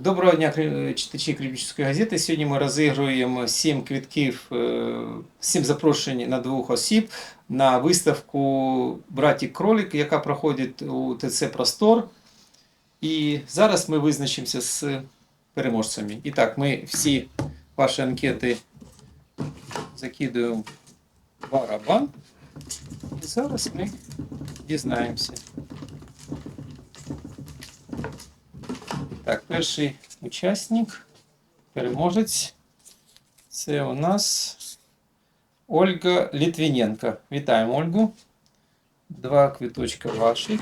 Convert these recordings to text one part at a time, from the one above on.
Доброго дня, читачі Кривічської газети. Сьогодні ми розігруємо 7 квитків, 7 запрошень на двох осіб на виставку Братік Кролик, яка проходить у ТЦ Простор. І зараз ми визначимося з переможцями. І так, ми всі ваші анкети закидуємо в барабан. І зараз ми дізнаємося. Так, перший учасник, переможець. Це у нас Ольга Літвіненко. Вітаємо Ольгу. Два квіточка ваших.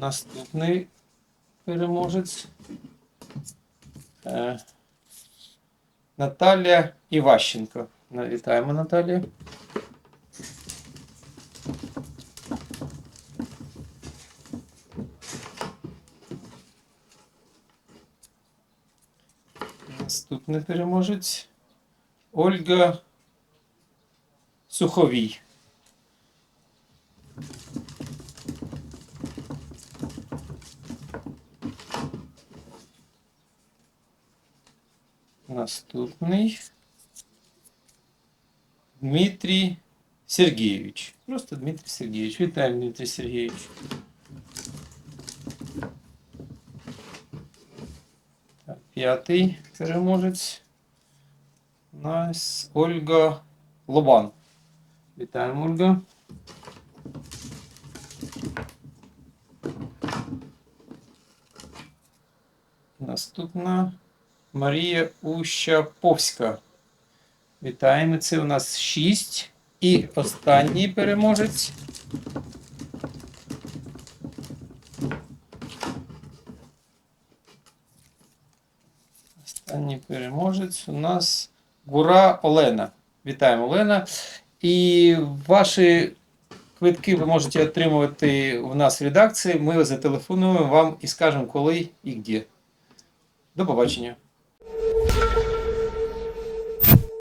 Наступний переможець. Е, Наталія Іващенко. На- Вітаємо Наталію. Наступний переможець. Ольга Суховій. Наступний. Дмитрій Сергійович. Просто Дмитрій Сергійович. Вітаємо, Дмитрій Сергійович. Так, П'ятий переможець. У нас Ольга Лобан. Вітаємо, Ольга. Наступна Марія Ущаповська. Вітаємо. Це у нас 6. І останній переможець. Останній переможець у нас Гура Олена. Вітаємо, Олена. І ваші квитки ви можете отримувати у нас в редакції. Ми зателефонуємо вам і скажемо, коли і де. До побачення.